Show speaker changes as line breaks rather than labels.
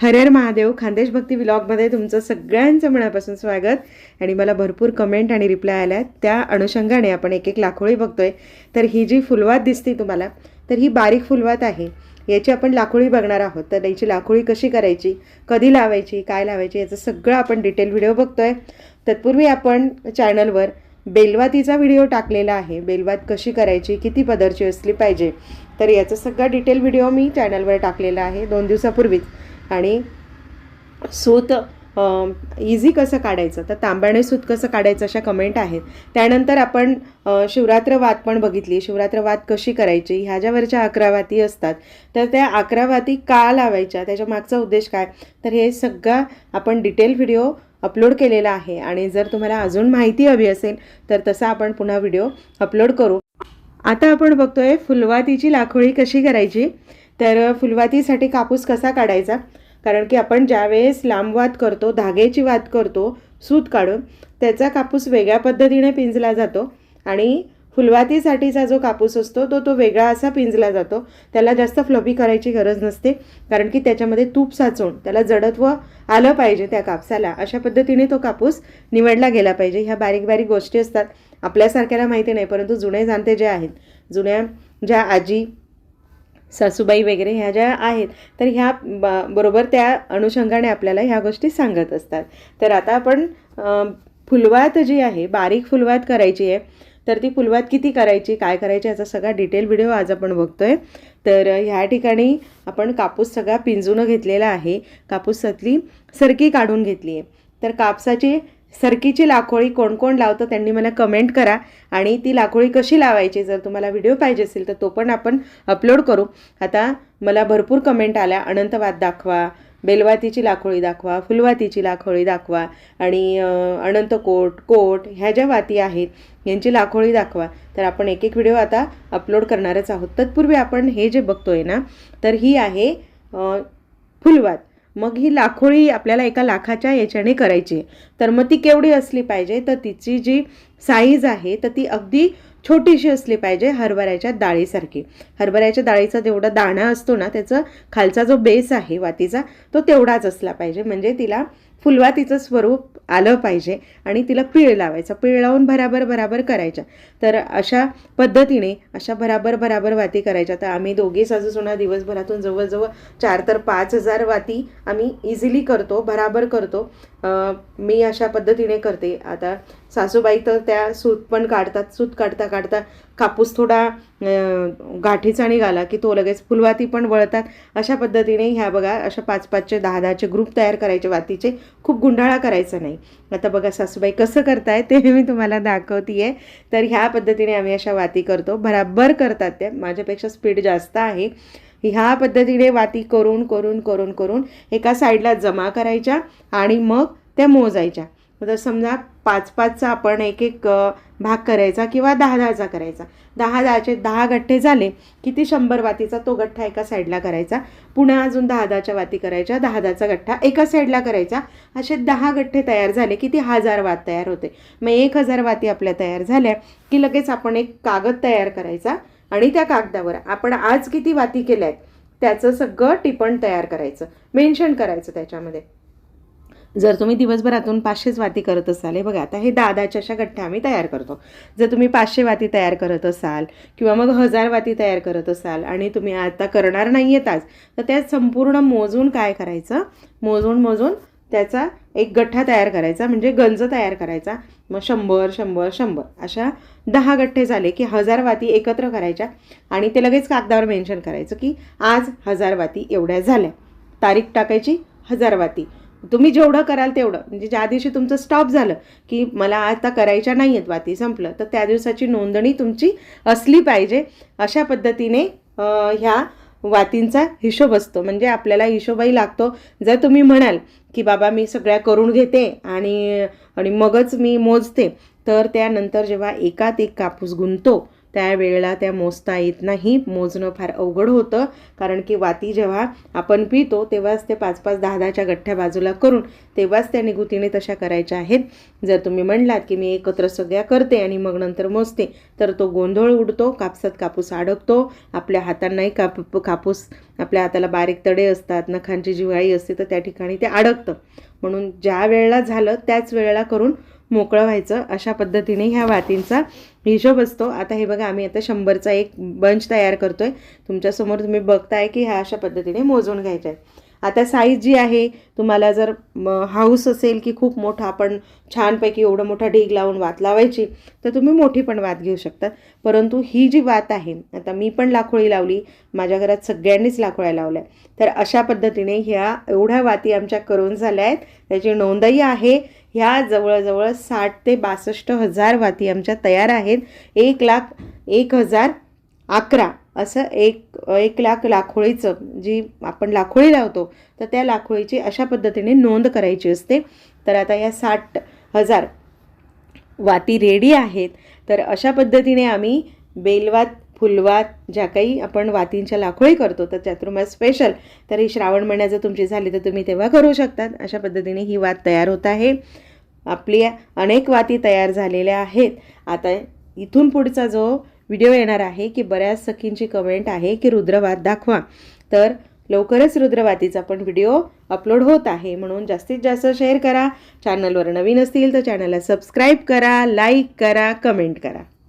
हरेर महादेव खानदेश भक्ती व्लॉगमध्ये तुमचं सगळ्यांचं मनापासून स्वागत. आणि मला भरपूर कमेंट आणि रिप्लाय आल्या त्या अनुषंगाने आपण एक एक लाखोळी बघतोय. तर ही जी फुलवात दिसते तुम्हाला तर ही बारीक फुलवात आहे. याची आपण लाखोळी बघणार आहोत. तर याची लाखोळी कशी करायची कधी लावायची काय लावायची याचं सगळं आपण डिटेल व्हिडिओ बघतोय. तत्पूर्वी आपण चॅनलवर बेलवातीचा व्हिडिओ टाकलेला आहे. बेलवात कशी करायची किती पदरची असली पाहिजे. तर याचं सगळं डिटेल व्हिडिओ मी चॅनलवर टाकलेला आहे दोन दिवसापूर्वीच. आणि सूत इझी कसं काढायचं? तर तांब्याने सूत कसं काढायचं अशा कमेंट आहेत. त्यानंतर आपण शिवरात्र वात पण बघितली. शिवरात्र वात कशी करायची? ह्या ज्यावरच्या अकरा वाती असतात तर त्या अकरा वाती का लावायच्या? त्याच्या मागचा उद्देश काय? तर हे सगळा आपण डिटेल व्हिडिओ अपलोड केलेला आहे. आणि जर तुम्हाला अजून माहिती हवी असेल तर तसा आपण पुन्हा व्हिडिओ अपलोड करू. आता आपण बघतोय फुलवातीची लाखोळी कशी करायची? तर फुलवातीसाठी कापूस कसा काढायचा? कारण की आपण ज्यावेळेस लांब वात करतो धागेची वात करतो सूत काढून त्याचा कापूस वेगळ्या पद्धतीने पिंजला जातो आणि फुलवातीसाठीचा जो कापूस असतो तो तो वेगळा असा पिंजला जातो. त्याला जास्त फ्लफी करायची गरज नसते कारण की त्याच्यामध्ये तूप साचून त्याला जडत्व आलं पाहिजे त्या कापसाला. अशा पद्धतीने तो कापूस निवडला गेला पाहिजे. ह्या बारीक बारीक गोष्टी असतात. आपल्यासारख्याला माहिती नाही परंतु जुने जाणते जे आहेत जुन्या ज्या आजी सासूबाई वगैरे ह्या ज्या आहेत तर ह्या ब बरोबर त्या अनुषंगाने आपल्याला ह्या गोष्टी सांगत असतात. तर आता आपण फुलवात जी आहे बारीक फुलवात करायची आहे तर ती फुलवात किती करायची काय करायची याचा सगळा डिटेल व्हिडिओ आज आपण बघतो आहे तर ह्या ठिकाणी आपण कापूस सगळा पिंजून घेतलेला आहे. कापूसातली सरकी काढून घेतली आहे. तर कापसाची सरकीची लाखोळी कोण कोण लावतं त्यांनी मला कमेंट करा आणि ती लाखोळी कशी लावायची? जर तुम्हाला व्हिडिओ पाहिजे असेल तर तो पण आपण अपलोड करू. आता मला भरपूर कमेंट आल्या. अनंतवाद दाखवा बेलवातीची लाखोळी दाखवा फुलवातीची लाखोळी दाखवा आणि अनंतकोट कोट ह्या ज्या वाती आहेत यांची लाखोळी दाखवा. तर आपण एक एक व्हिडिओ आता अपलोड करणारच आहोत. तत्पूर्वी आपण हे जे बघतोय ना तर ही आहे फुलवात. मग ही लाखोळी आपल्याला एका लाखाच्या याच्याने करायची. आहे तर मग ती केवढी असली पाहिजे? तर तिची जी साईज आहे तर ती अगदी छोटीशी असली पाहिजे हरभऱ्याच्या डाळीसारखी. हरभऱ्याच्या डाळीचा जेवढा दाणा असतो ना त्याचा खालचा जो बेस आहे वातीचा तो तेवढाच असला पाहिजे. म्हणजे तिला फुलवातीचं स्वरूप आलं पाहिजे आणि तिला पीळ लावायचं. पीळ लावून भराभर भराभर करायच्या. तर अशा पद्धतीने अशा भराभर भराभर वाती करायच्या. तर आम्ही दोघी सासूसुना दिवसभरातून जवळजवळ चार तर पाच हजार वाती आम्ही इझिली करतो भराभर करतो. मी अशा पद्धतीने करते. आता सासूबाई तर त्या सूत पण काढतात. सूत काढता काढता कापूस थोडा गाठीचा निघाला की तो लगेच फुलवाती पण वळतात. अशा पद्धतीने ह्या बघा अशा पाच पाचचे दहा दहाचे ग्रुप तयार करायचे वातीचे. खूप गुंडाळा करायचा नाही. आता बघा सासूबाई कसं करताय ते मी तुम्हाला दाखवते तर ह्या पद्धतीने आम्ही अशा वाती करतो. बराबर करतात त्या. माझ्यापेक्षा स्पीड जास्त आहे. ह्या पद्धतीने वाती करून करून करून करून एका साईडला जमा करायच्या आणि मग त्या मोजायच्या. तर समजा पाच पाचचा आपण एक एक भाग करायचा किंवा दहा दहाचा करायचा. दहा दहाचे दहा गठ्ठे झाले किती शंभर वातीचा तो गठ्ठा एका साईडला करायचा. पुन्हा अजून दहा दहाच्या वाती करायच्या दहा दहाचा गठ्ठा एका साईडला करायचा. असे दहा गठ्ठे तयार झाले की ती हजार वात तयार होते. मग एक हजार वाती आपल्या तयार झाल्या की लगेच आपण एक कागद तयार करायचा आणि त्या कागदावर आपण आज किती वाती केल्या आहेत त्याचं सगळं टिपण तयार करायचं. मेन्शन करायचं त्याच्यामध्ये. जर तुम्ही दिवसभरातून पाचशेच वाती करत असाल हे बघा आता हे दादाच्या अशा गठ्ठ्या आम्ही तयार करतो. जर तुम्ही पाचशे वाती तयार करत असाल किंवा मग हजार वाती तयार करत असाल आणि तुम्ही आता करणार नाही आहेत आज तर त्यात संपूर्ण मोजून काय करायचं? मोजून मोजून त्याचा एक गठ्ठा तयार करायचा म्हणजे गंज तयार करायचा. मग शंभर शंभर शंभर अशा दहा गठ्ठे झाले की हजार वाती एकत्र करायच्या आणि ते लगेच कागदावर मेन्शन करायचं की आज हजार वाती एवढ्या झाल्या. तारीख टाकायची हजार वाती. तुम्ही जेवढं कराल तेवढं. म्हणजे ज्या दिवशी तुमचं स्टॉप झालं की मला आता करायच्या नाही आहेत वाती संपलं तर त्या दिवसाची नोंदणी तुमची असली पाहिजे. अशा पद्धतीने ह्या वातींचा हिशोब असतो. म्हणजे आपल्याला हिशोबही लागतो. जर तुम्ही म्हणाल की बाबा मी सगळ्या करून घेते आणि आणि मगच मी मोजते तर त्यानंतर जेव्हा एकात एक कापूस गुंतो त्यावेळेला त्या मोजता येत नाही. मोजणं फार अवघड होतं. कारण की वाती जेव्हा आपण पितो तेव्हाच ते पाच पाच दहा दहाच्या गठ्ठ्या बाजूला करून तेव्हाच त्या निगुतीने तशा करायच्या आहेत. जर तुम्ही म्हणलात की मी एकत्र सगळ्या करते आणि मग नंतर मोजते तर तो गोंधळ उडतो कापसात कापूस अडकतो आपल्या हातांनाही काप कापूस आपल्या हाताला बारीक तडे असतात नखांची जिव्हाळी असते तर त्या ठिकाणी ते अडकतं म्हणून ज्या वेळेला झालं त्याच वेळेला करून मोकळं व्हायचं अशा पद्धतीने ह्या वातींचा हिशोब असतो. आता हे बघा आम्ही आता शंभरचा एक बंच तयार करतो आहे तुमच्यासमोर तुम्ही बघताय की ह्या अशा पद्धतीने मोजून घ्यायच्या आहे आता साईज जी आहे तुम्हाला जर हाऊस असेल की खूप मोठा आपण छानपैकी एवढं मोठा ढीग लावून वात लावायची तर तुम्ही मोठी पण वात घेऊ शकता. परंतु ही जी वात आहे आता मी पण लाखोळी लावली माझ्या घरात सगळ्यांनीच लाखोळ्या लावल्या तर अशा पद्धतीने ह्या एवढ्या वाती आमच्या करून झाल्या आहेत. त्याची नोंदही आहे. ह्या जवळजवळ साठ ते बासष्ट हजार वाती आमच्या तयार आहेत. एक लाख एक हजार अकरा असं एक एक लाख लाखोळीचं जी आपण लाखोळी लावतो तर त्या लाखोळीची अशा पद्धतीने नोंद करायची असते. तर आता या साठ हजार वाती रेडी आहेत. तर अशा पद्धतीने आम्ही बेलवात फुलवात ज्या काही आपण वातींच्या लाखोळी करतो तर चातुर्मास स्पेशल तर ही श्रावण महिन्यात जर तुमची झाली तर तुम्ही तेव्हा करू शकतात. अशा पद्धतीने ही वात तयार होत आहे. आपली अनेक वाती तयार झालेल्या आहेत. आता इथून पुढचा जो व्हिडिओ येणार आहे की बऱ्याच सखींची कमेंट आहे की रुद्रवात दाखवा. तर लवकरच रुद्रवातीचा पण व्हिडिओ अपलोड होत आहे. म्हणून जास्तीत जास्त शेअर करा. चॅनलवर नवीन असतील तर चॅनलला सबस्क्राईब करा लाईक करा कमेंट करा.